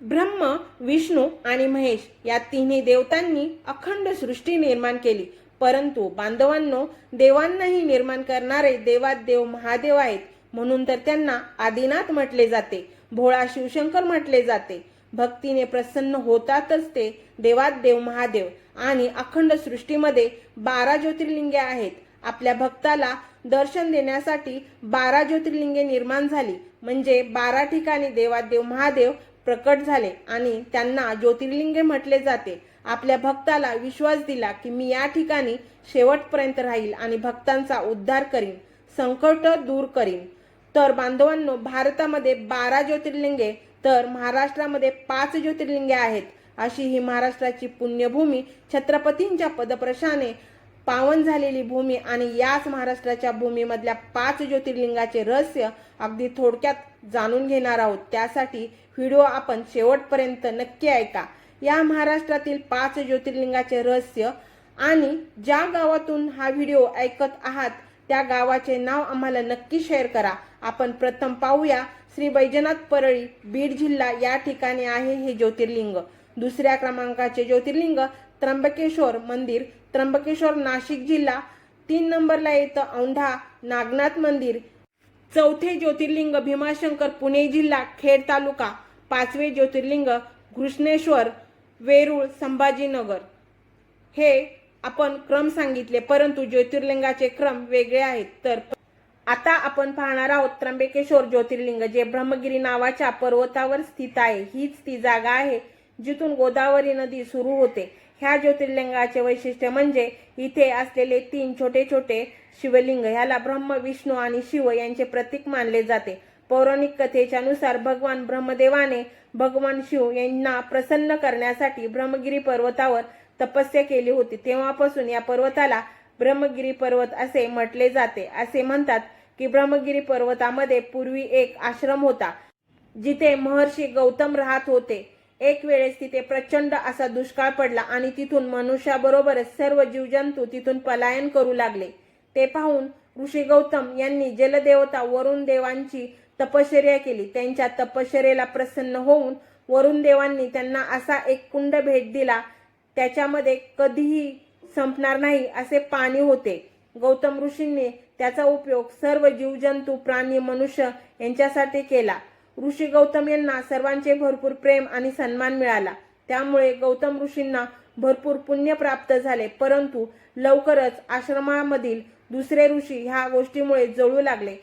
ब्रह्म विष्णू आणि महेश या तिन्ही देवतांनी अखंड सृष्टी निर्माण केली. परंतु बांधवांनो देवांनाही निर्माण करणारे देवात देव महादेव आहेत म्हणून तर त्यांना आदिनाथ म्हटले जाते भोळा शिवशंकर म्हटले जाते. भक्तीने प्रसन्न होतातच ते देवात देव महादेव आणि अखंड सृष्टीमध्ये बारा ज्योतिर्लिंगे आहेत. आपल्या भक्ताला दर्शन देण्यासाठी बारा ज्योतिर्लिंगे निर्माण झाली म्हणजे बारा ठिकाणी देवात देव महादेव प्रकट झाले आणि त्यांना ज्योतिर्लिंगे म्हटले जाते. आपल्या भक्ताला विश्वास दिला की मी या ठिकाणी शेवटपर्यंत राहील आणि भक्तांचा उद्धार करीन संकट दूर करीन. तर बांधवांनो भारतामध्ये बारा ज्योतिर्लिंगे तर महाराष्ट्रामध्ये पाच ज्योतिर्लिंगे आहेत. अशी ही महाराष्ट्राची पुण्यभूमी छत्रपतींच्या पदप्रशाने पावन झालेली भूमी आणि याच महाराष्ट्राच्या भूमीमधल्या पाच ज्योतिर्लिंगाचे रहस्य अगदी थोडक्यात जाणून घेणार आहोत. त्यासाठी व्हिडिओ आपण शेवटपर्यंत नक्की ऐका. या महाराष्ट्रातील पाच ज्योतिर्लिंगाचे रहस्य आणि ज्या गावातून हा व्हिडिओ ऐकत आहात त्या गावाचे नाव आम्हाला नक्की शेअर करा. आपण प्रथम पाहूया श्री बैजनाथ परळी बीड जिल्हा या ठिकाणी आहे हे ज्योतिर्लिंग. दुसऱ्या क्रमांकाचे ज्योतिर्लिंग त्र्यंबकेश्वर मंदिर. त्र्यंबकेश्वर नाशिक जिल्हा तीन नंबरला येतं औंढा नागनाथ मंदिर. चौथे ज्योतिर्लिंग भीमाशंकर पुणे जिल्हा खेड तालुका. पाचवे ज्योतिर्लिंग घृष्णेश्वर वेरूळ संभाजीनगर. हे आपण क्रम सांगितले परंतु ज्योतिर्लिंगाचे क्रम वेगळे आहेत. तर आता आपण पाहणार आहोत त्र्यंबकेश्वर ज्योतिर्लिंग जे ब्रह्मगिरी नावाच्या पर्वतावर स्थित आहे. हीच ती जागा आहे जिथून गोदावरी नदी सुरू होते. ह्या ज्योतिर्लिंगाचे वैशिष्ट्य म्हणजे इथे असलेले तीन छोटे छोटे शिवलिंग ह्याला ब्रह्म विष्णू आणि शिव यांचे प्रतीक मानले जाते. पौराणिक कथेच्या नुसार भगवान ब्रह्मदेवाने भगवान शिव यांना प्रसन्न करण्यासाठी ब्रह्मगिरी पर्वतावर तपस्या केली होती. तेव्हापासून या पर्वताला ब्रह्मगिरी पर्वत असे म्हटले जाते. असे म्हणतात की ब्रह्मगिरी पर्वतामध्ये पूर्वी एक आश्रम होता जिथे महर्षी गौतम राहत होते. एक वेळेस तिथे प्रचंड असा दुष्काळ पडला आणि तिथून मनुष्याबरोबरच सर्व जीवजंतू तिथून पलायन करू लागले. ते पाहून ऋषी गौतम यांनी जलदेवता वरुण देवांची तपश्चर्या केली. त्यांच्या तपश्चर्याला प्रसन्न होऊन वरुण देवांनी त्यांना असा एक कुंड भेट दिला त्याच्यामध्ये कधीही संपणार नाही असे पाणी होते. गौतम ऋषींनी त्याचा उपयोग सर्व जीवजंतू प्राणी मनुष्य यांच्यासाठी केला. ऋषी गौतम यांना सर्वांचे भरपूर प्रेम आणि सन्मान मिळाला. त्यामुळे गौतम ऋषींना भरपूर पुण्य प्राप्त झाले. परंतु लवकरच आश्रमामधील दुसरे ऋषी ह्या गोष्टीमुळे जळू लागले.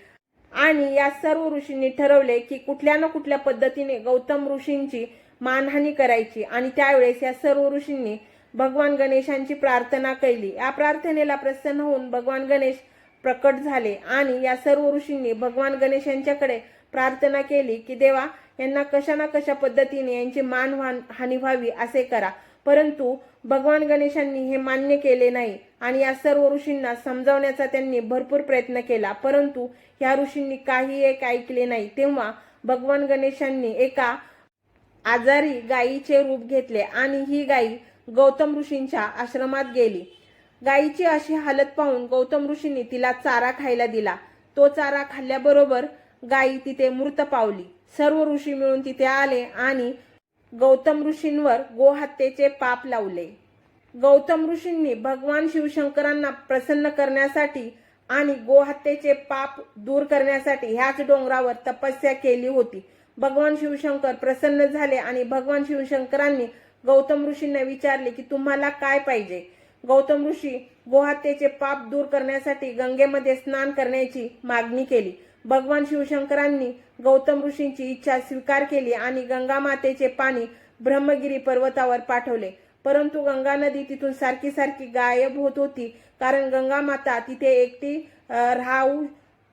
आणि या सर्व ऋषींनी ठरवले की कुठल्या ना कुठल्या पद्धतीने गौतम ऋषींची मानहानी करायची. आणि त्यावेळेस या सर्व ऋषींनी भगवान गणेशांची प्रार्थना केली. या प्रार्थनेला प्रसन्न होऊन भगवान गणेश प्रकट झाले. आणि या सर्व ऋषींनी भगवान गणेश यांच्याकडे प्रार्थना केली की देवा यांना कशा ना कशा पद्धतीने यांची मान हानी व्हावी असे करा. परंतु भगवान गणेशांनी हे मान्य केले नाही आणि या सर्व ऋषींना समजावण्याचा त्यांनी भरपूर प्रयत्न केला. परंतु ह्या ऋषींनी काही एक ऐकले नाही. तेव्हा भगवान गणेशांनी एका आजारी गायीचे रूप घेतले आणि ही गायी गौतम ऋषींच्या आश्रमात गेली. गायीची अशी हालत पाहून गौतम ऋषींनी तिला चारा खायला दिला. तो चारा खाल्ल्याबरोबर गायी तिथे मृत पावली. सर्व ऋषी मिळून तिथे आले आणि गौतम ऋषींवर गोहत्येचे पाप लावले. गौतम ऋषींनी भगवान शिवशंकरांना प्रसन्न करण्यासाठी आणि गोहत्येचे पाप दूर करण्यासाठी ह्याच डोंगरावर तपस्या केली होती. भगवान शिवशंकर प्रसन्न झाले आणि भगवान शिवशंकरांनी गौतम ऋषींना विचारले की तुम्हाला काय पाहिजे? गौतम ऋषी गोहत्येचे पाप दूर करण्यासाठी गंगेमध्ये स्नान करण्याची मागणी केली. भगवान शिवशंकरांनी गौतम ऋषींची इच्छा स्वीकार केली आणि गंगा मातेचे पाणी ब्रह्मगिरी पर्वतावर पाठवले. परंतु गंगा नदी तिथून सारखी सारखी गायब होत होती कारण गंगा माता तिथे एकटी राहू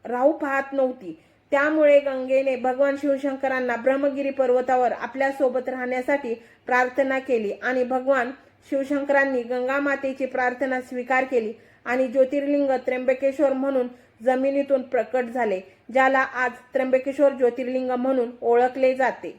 राहू पाहत नव्हती. त्यामुळे गंगेने भगवान शिवशंकरांना ब्रह्मगिरी पर्वतावर आपल्यासोबत राहण्यासाठी प्रार्थना केली आणि भगवान शिवशंकरांनी गंगा मातेची प्रार्थना स्वीकार केली आणि ज्योतिर्लिंग त्र्यंबकेश्वर म्हणून जमिनीतून प्रकट झाले. ज्याला आज त्र्यंबकेश्वर ज्योतिर्लिंग म्हणून ओळखले जाते.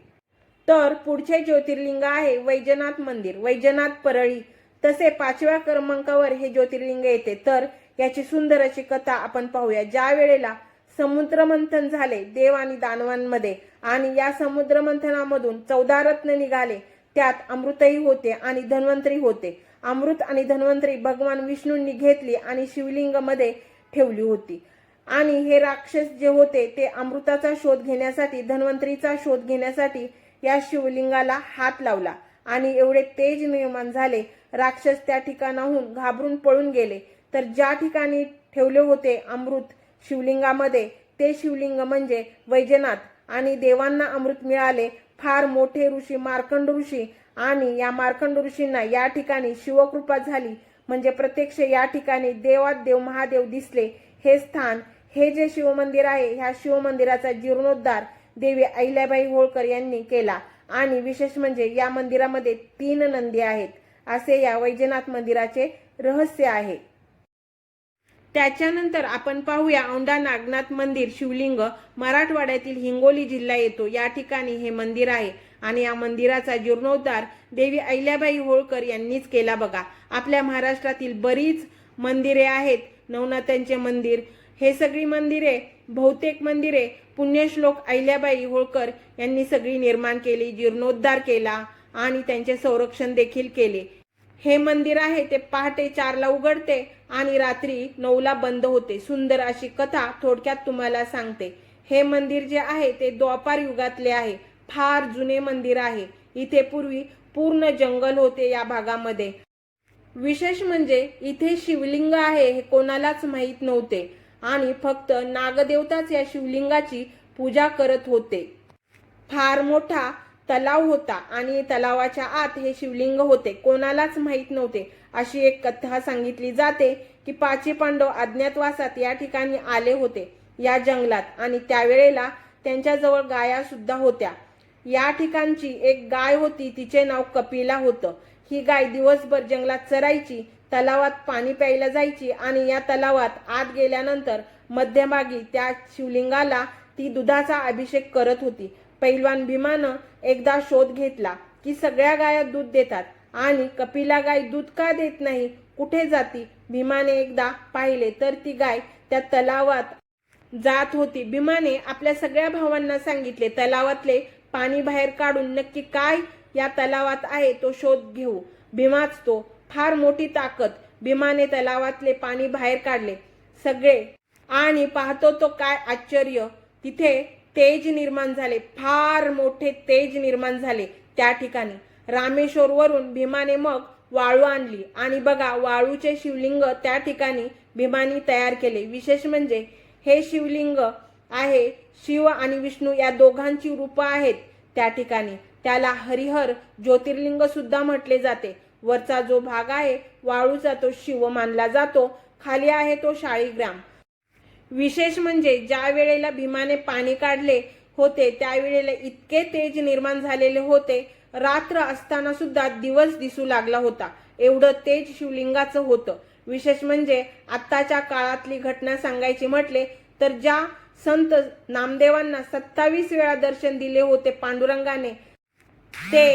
तर पुढचे ज्योतिर्लिंग आहे वैजनाथ मंदिर. वैजनाथ परळी. तसे पाचव्या क्रमांकावर हे ज्योतिर्लिंग येते. तर याची सुंदर अशी कथा आपण पाहूया. ज्या वेळेला समुद्र मंथन झाले देव आणि दानवांमध्ये आणि या समुद्र मंथनामधून चौदा रत्न निघाले त्यात अमृतही होते आणि धन्वंतरी होते. अमृत आणि धन्वंतरी भगवान विष्णूंनी घेतली आणि शिवलिंगमध्ये ठेवली होती. आणि हे राक्षस जे होते ते अमृताचा शोध घेण्यासाठी धन्वंतरीचा शोध घेण्यासाठी या शिवलिंगाला हात लावला. आणि एवढे तेज निर्माण झाले राक्षस त्या ठिकाणाहून घाबरून पळून गेले. तर ज्या ठिकाणी ठेवले होते अमृत शिवलिंगामध्ये ते शिवलिंग म्हणजे वैजनाथ. आणि देवांना अमृत मिळाले फार मोठे ऋषी मार्कंड ऋषी. आणि या मार्कंड ऋषींना या ठिकाणी शिवकृपा झाली. म्हणजे प्रत्यक्ष या ठिकाणी देवात देव महादेव दिसले. हे स्थान हे जे शिवमंदिर आहे ह्या शिवमंदिराचा जीर्णोद्धार देवी अहिल्याबाई होळकर यांनी केला. आणि विशेष म्हणजे या मंदिरामध्ये तीन नंदी आहेत असे या वैजनाथ मंदिराचे रहस्य आहे. त्याच्यानंतर आपण पाहूया औंढा नागनाथ मंदिर शिवलिंग मराठवाड्यातील हिंगोली जिल्हा येतो. या ठिकाणी हे मंदिर आहे आणि या मंदिराचा जीर्णोद्धार देवी अहिल्याबाई होळकर यांनीच केला बघा. आपल्या महाराष्ट्रातील बरीच मंदिरे आहेत. नवनाथांचे मंदिर हे सगळी मंदिरे बहुतेक मंदिरे पुण्यश्लोक अहिल्याबाई होळकर यांनी सगळी निर्माण केली जीर्णोद्धार केला आणि त्यांचे संरक्षण देखील केले. हे मंदिर आहे ते पहाटे चारला उघडते आणि रात्री नऊला बंद होते. सुंदर अशी कथा थोडक्यात तुम्हाला सांगते. हे मंदिर जे आहे ते द्वापार युगातले आहे. फार जुने मंदिर आहे. इथे पूर्वी पूर्ण जंगल होते या भागामध्ये. विशेष म्हणजे इथे शिवलिंग आहे हे कोणालाच माहीत नव्हते. आणि फक्त नागदेवताच या शिवलिंगाची पूजा करत होते. फार मोठा तलाव होता आणि तलावाच्या आत हे शिवलिंग होते. कोणालाच माहीत नव्हते. अशी एक कथा सांगितली जाते की पाची पांडव अज्ञातवासात या ठिकाणी आले होते या जंगलात. आणि त्यावेळेला त्यांच्याजवळ गाया सुद्धा होत्या. या ठिकाणची एक गाय होती तिचे नाव कपिला होतं. ही गाय दिवसभर जंगलात चरायची तलावात पाणी प्यायला जायची आणि या तलावात आत गेल्यानंतर मध्यभागी त्या शिवलिंगाला ती दुधाचा अभिषेक करत होती. पैलवान भीमानं एकदा शोध घेतला की सगळ्या गाया दूध देतात आणि कपिला गाय दूध का देत नाही कुठे जाती? भीमाने एकदा पाहिले तर ती गाय त्या तलावात जात होती. भीमाने आपल्या सगळ्या भावांना सांगितले तलावातले पाणी बाहेर काढून नक्की काय या तलावात आहे तो शोध घेऊ. भीमाच तो फार मोठी ताकद. भीमाने तलावातले पाणी बाहेर काढले. सगळे. आणि पाहतो तो काय आश्चर्य. तिथे तेज निर्माण झाले. फार मोठे तेज निर्माण झाले त्या ठिकाणी. रामेश्वरवरून भीमाने मग वाळू आणली. आणि बघा वाळूचे शिवलिंग त्या ठिकाणी भीमानी तयार केले. विशेष म्हणजे हे शिवलिंग आहे शिव आणि विष्णू या दोघांची रूपं आहेत त्या ठिकाणी. त्याला हरिहर ज्योतिर्लिंग सुद्धा म्हटले जाते. वरचा जो भाग आहे वाळूचा तो शिव मानला जातो. खाली आहे तो शाळीग्राम विशेष म्हणजे ज्या वेळेला भीमाने पाणी काढले होते त्यावेळेला इतके तेज निर्माण झालेले होते. रात्र असताना सुद्धा दिवस दिसू लागला होता. एवढं तेज शिवलिंगाचं होतं. विशेष म्हणजे आत्ताच्या काळातली घटना सांगायची म्हटले तर ज्या संत नामदेवांना सत्तावीस वेळा दर्शन दिले होते पांडुरंगाने ते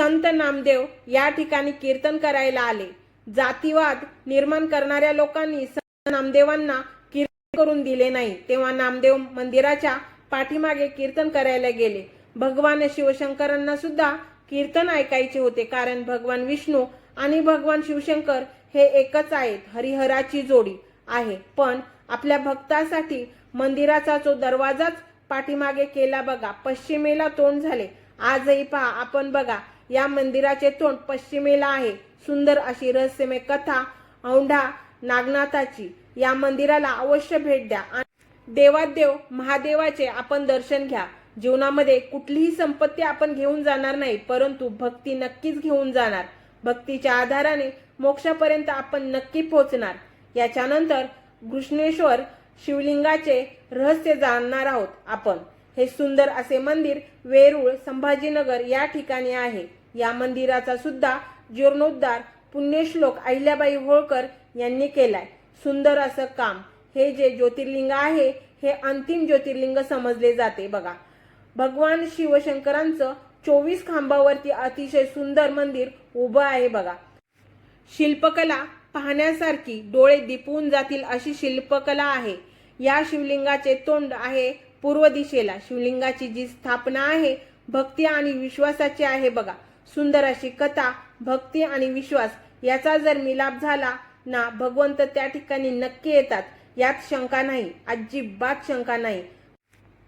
संत नामदेव या ठिकाणी कीर्तन करायला आले. जातीवाद निर्माण करणाऱ्या लोकांनी संत नामदेवांना कीर्तन करून दिले नाही. तेव्हा नामदेव मंदिराच्या पाठीमागे कीर्तन करायला गेले. भगवान शिवशंकरांना सुद्धा कीर्तन ऐकायचे होते कारण भगवान विष्णू आणि भगवान शिवशंकर हे एकच आहेत हरिहराची जोडी आहे. पण आपल्या भक्तासाठी मंदिराचा जो दरवाजाच पाठीमागे केला बघा पश्चिमेला तोंड झाले. आजही पहा आपण बघा या मंदिराचे तोंड पश्चिमेला आहे. सुंदर अशी रहस्यमय कथा औंढा नागनाथाची. या मंदिराला अवश्य भेट द्या. आणि देवादेव महादेवाचे आपण दर्शन घ्या. जीवनामध्ये कुठलीही संपत्ती आपण घेऊन जाणार नाही परंतु भक्ती नक्कीच घेऊन जाणार. भक्तीच्या आधाराने मोक्षापर्यंत आपण नक्की पोहोचणार याच्यानंतर घृष्णेश्वर शिवलिंगाचे रहस्य जाणणार आहोत आपण. हे सुंदर असे मंदिर वेरूळ संभाजीनगर या ठिकाणी आहे. या मंदिराचा सुद्धा जीर्णोद्धार पुण्यश्लोक अहिल्याबाई होळकर यांनी केलाय. सुंदर असं काम. हे जे ज्योतिर्लिंग आहे हे अंतिम ज्योतिर्लिंग समजले जाते बघा. भगवान शिवशंकरांचं चोवीस खांबावरती अतिशय सुंदर मंदिर उभं आहे बघा. शिल्पकला पाहण्यासारखी डोळे दिपून जातील अशी शिल्पकला आहे. या शिवलिंगाचे तोंड आहे पूर्व दिशेला. शिवलिंगाची जी स्थापना आहे भक्ती आणि विश्वासाची आहे बघा. सुंदर अशी कथा भक्ती आणि विश्वास याचा जर मिलाप झाला ना भगवंत त्या ठिकाणी नक्की येतात. यात शंका नाही अजिबात शंका नाही.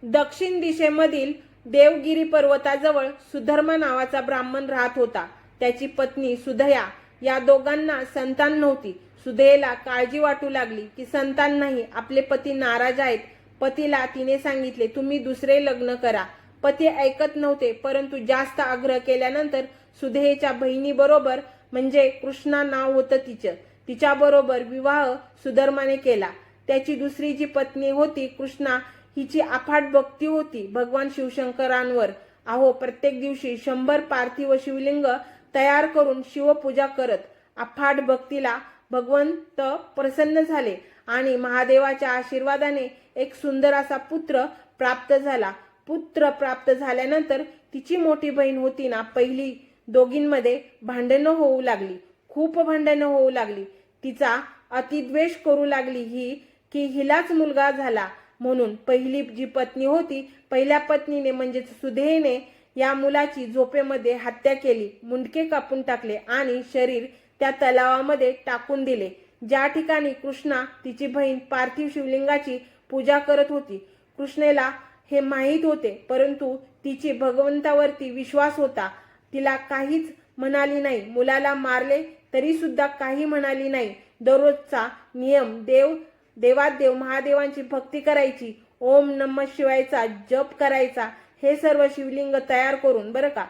दक्षिण दिशेमधील देवगिरी पर्वताजवळ सुधर्मा नावाचा ब्राह्मण राहत होता. त्याची पत्नी सुधया या दोघांना संतान नव्हती. सुधयेला काळजी वाटू लागली की संतान नाही आपले पती नाराज आहेत. पतीला तिने सांगितले तुम्ही दुसरे लग्न करा. पती ऐकत नव्हते परंतु जास्त आग्रह केल्यानंतर सुधेच्या बहिणीबरोबर म्हणजे कृष्णा नाव होतं तिचं. तिच्याबरोबर विवाह सुधर्माने केला. त्याची दुसरी जी पत्नी होती कृष्णा हिची अफाट भक्ती होती भगवान शिवशंकरांवर. अहो प्रत्येक दिवशी शंभर पार्थिव शिवलिंग तयार करून शिवपूजा करत अफाट भक्तीला भगवंत प्रसन्न झाले आणि महादेवाच्या आशीर्वादाने एक सुंदर असा पुत्र प्राप्त झाला. पुत्र प्राप्त झाल्यानंतर तिची मोठी बहीण होती ना पहिली दोघींमध्ये भांडणं होऊ लागली खूप भांडणं होऊ लागली. तिचा अतिद्वेष करू लागली ही की हिलाच मुलगा झाला म्हणून पहिली जी पत्नी होती पहिल्या पत्नीने म्हणजेच सुधेने या मुलाची झोपेमध्ये हत्या केली मुंडके कापून टाकले आणि शरीर त्या तलावामध्ये टाकून दिले. ज्या ठिकाणी कृष्णा तिची बहीण पार्थिव शिवलिंगाची पूजा करत होती कृष्णेला हे माहीत होते परंतु तिची भगवंतावरती विश्वास होता. तिला काहीच म्हणाली नाही. मुलाला मारले तरी सुद्धा काही म्हणाली नाही. दररोजचा नियम देव देवादेव महादेवांची भक्ती करायची ओम नम शिवायचा जप करायचा हे सर्व शिवलिंग तयार करून बरं का?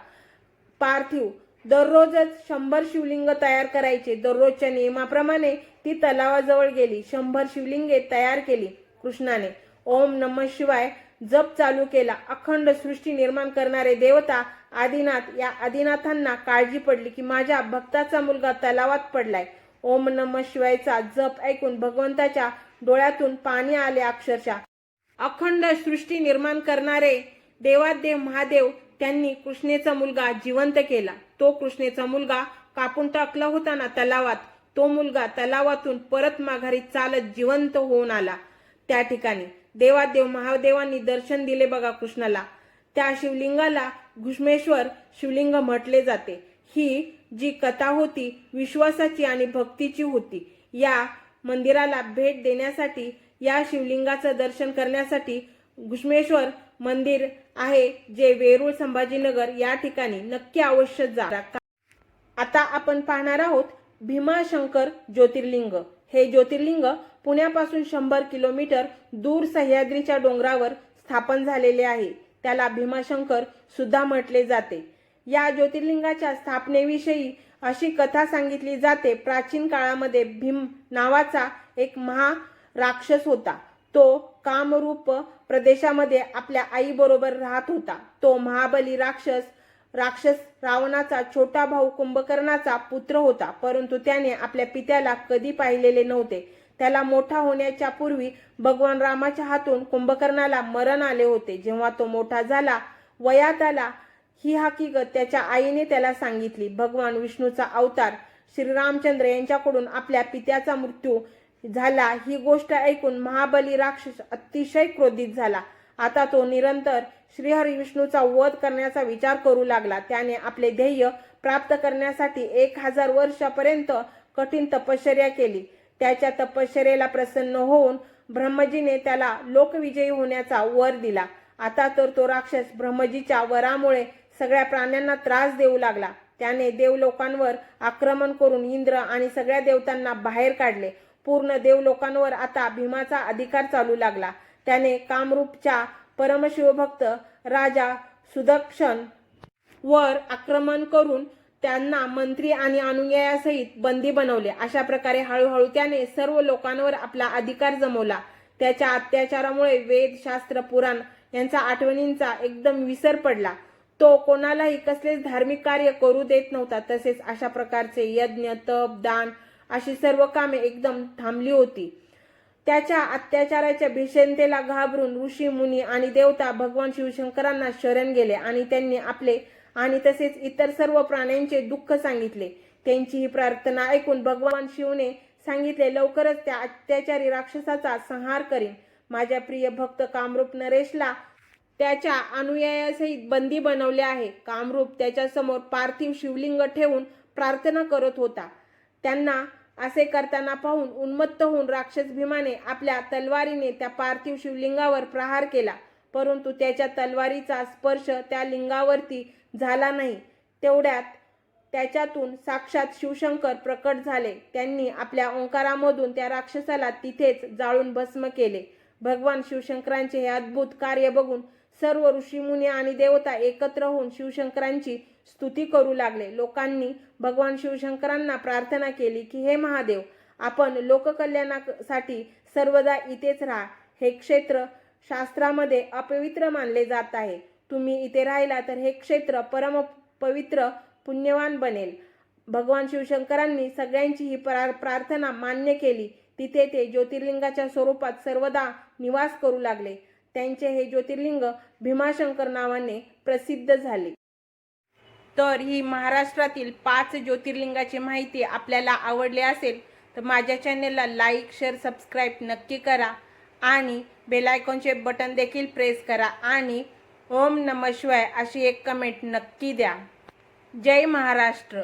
पार्थिव दररोजच शंभर शिवलिंग तयार करायचे. दररोजच्या नियमाप्रमाणे ती तलावाजवळ गेली शंभर शिवलिंगे तयार केली कृष्णाने. ओम नम शिवाय जप चालू केला. अखंड सृष्टी निर्माण करणारे देवता आदिनाथ या आदिनाथांना काळजी पडली की माझ्या भक्ताचा मुलगा तलावात पडलाय. ओम नम शिवायचा जप ऐकून भगवंताच्या डोळ्यातून पाणी आले अक्षरशः. अखंड सृष्टी निर्माण करणारे देवादेव महादेव त्यांनी कृष्णेचा मुलगा जिवंत केला. तो कृष्णेचा मुलगा कापून टाकला होता ना तलावात. तो मुलगा तलावातून परत माघारी चालत जिवंत होऊन आला. त्या ठिकाणी देवादेव महादेवांनी दर्शन दिले बघा कृष्णाला. त्या शिवलिंगाला घुष्मेश्वर शिवलिंग म्हटले जाते. ही जी कथा होती विश्वासाची आणि भक्तीची होती या मंदिराला भेट देण्यासाठी या शिवलिंगाचं दर्शन करण्यासाठी घुष्मेश्वर मंदिर आहे जे वेरूळ संभाजीनगर या ठिकाणी नक्की अवश्य जा. आता आपण पाहणार आहोत भीमाशंकर ज्योतिर्लिंग. हे ज्योतिर्लिंग पुण्यापासून शंभर किलोमीटर दूर सह्याद्रीच्या डोंगरावर स्थापन झालेले आहे. त्याला भीमाशंकर सुद्धा म्हटले जाते. या ज्योतिर्लिंगाच्या स्थापनेविषयी अशी कथा सांगितली जाते. प्राचीन काळामध्ये भीम नावाचा एक महा राक्षस होता. तो कामरूप प्रदेशामध्ये आपल्या आईबरोबर राहत होता. तो महाबली राक्षस राक्षस रावणाचा छोटा भाऊ कुंभकर्णाचा पुत्र होता. परंतु त्याने आपल्या पित्याला कधी पाहिलेले नव्हते. त्याला मोठा होण्याच्या पूर्वी भगवान रामाच्या हातून कुंभकर्णाला मरण आले होते. जेव्हा तो मोठा झाला वयात आला ही हकीकत त्याच्या आईने त्याला सांगितली. भगवान विष्णूचा अवतार श्रीरामचंद्र यांच्याकडून आपल्या पित्याचा मृत्यू झाला. ही गोष्ट ऐकून महाबली राक्षस अतिशय क्रोधित झाला. आता तो निरंतर श्रीहरी विष्णूचा वध करण्याचा विचार करू लागला. त्याने आपले ध्येय प्राप्त करण्यासाठी एक हजार वर्षापर्यंत कठीण तपश्चर्या केली. त्याच्या तपश्चर्याला प्रसन्न होऊन ब्रह्मजीने त्याला लोकविजयी होण्याचा वर दिला. आता तर तो राक्षस ब्रह्मजीच्या वरामुळे सगळ्या प्राण्यांना त्रास देऊ लागला. त्याने देवलोकांवर आक्रमण करून इंद्र आणि सगळ्या देवतांना बाहेर काढले. पूर्ण देवलोकांवर आता भीमाचा अधिकार चालू लागला. त्याने कामरूपच्या परमशिवभक्त राजा सुदक्षण वर आक्रमण करून त्यांना मंत्री आणि अनुयायासहित बंदी बनवले. अशा प्रकारे हळूहळू त्याने सर्व लोकांवर आपला अधिकार जमवला. त्याच्या अत्याचारामुळे वेद शास्त्र पुराण यांचा आठवणींचा एकदम विसर पडला. तो कोणालाही कसलेच धार्मिक कार्य करू देत नव्हता. तसेच अशा प्रकारचे यज्ञ तप दान अशी सर्व कामे एकदम थांबली होती. त्याच्या अत्याचाराच्या भीषणतेला घाबरून ऋषी मुनी आणि देवता भगवान शिवशंकरांना शरण गेले आणि त्यांनी आपले आणि तसेच इतर सर्व प्राण्यांचे दुःख सांगितले. त्यांची ही प्रार्थना ऐकून भगवान शिवने सांगितले लवकरच त्या अत्याचारी राक्षसाचा संहार करीन. माझ्या प्रिय भक्त कामरूप नरेशला त्याच्या अनुयायासहित बंदी बनवले आहे. कामरूप त्याच्यासमोर पार्थिव शिवलिंग ठेवून प्रार्थना करत होता. त्यांना असे करताना पाहून उन्मत्त होऊन राक्षस भीमाने आपल्या तलवारीने त्या पार्थिव शिवलिंगावर प्रहार केला. परंतु त्याच्या तलवारीचा स्पर्श त्या लिंगावरती झाला नाही. तेवढ्यात त्याच्यातून साक्षात शिवशंकर प्रकट झाले. त्यांनी आपल्या ओंकारामधून त्या राक्षसाला तिथेच जाळून भस्म केले. भगवान शिवशंकरांचे हे अद्भुत कार्य बघून सर्व ऋषीमुनी आणि देवता एकत्र होऊन शिवशंकरांची स्तुती करू लागले. लोकांनी भगवान शिवशंकरांना प्रार्थना केली की हे महादेव आपण लोककल्याणासाठी सर्वदा इथेच राहा. हे क्षेत्र शास्त्रामध्ये अपवित्र मानले जात आहे. तुम्ही इथे राहिला तर हे क्षेत्र परम पवित्र पुण्यवान बनेल. भगवान शिवशंकरांनी सगळ्यांची ही प्रार्थना मान्य केली. तिथे ते ज्योतिर्लिंगाच्या स्वरूपात सर्वदा निवास करू लागले. त्यांचे हे ज्योतिर्लिंग भीमाशंकर नावाने प्रसिद्ध झाले. तर ही महाराष्ट्रातील पाच ज्योतिर्लिंगाची माहिती आपल्याला आवडली असेल तर माझ्या चॅनेलला लाईक शेअर सबस्क्राईब नक्की करा आणि बेलायकॉनचे बटन देखील प्रेस करा आणि ओम नम शिवाय अशी एक कमेंट नक्की द्या. जय महाराष्ट्र.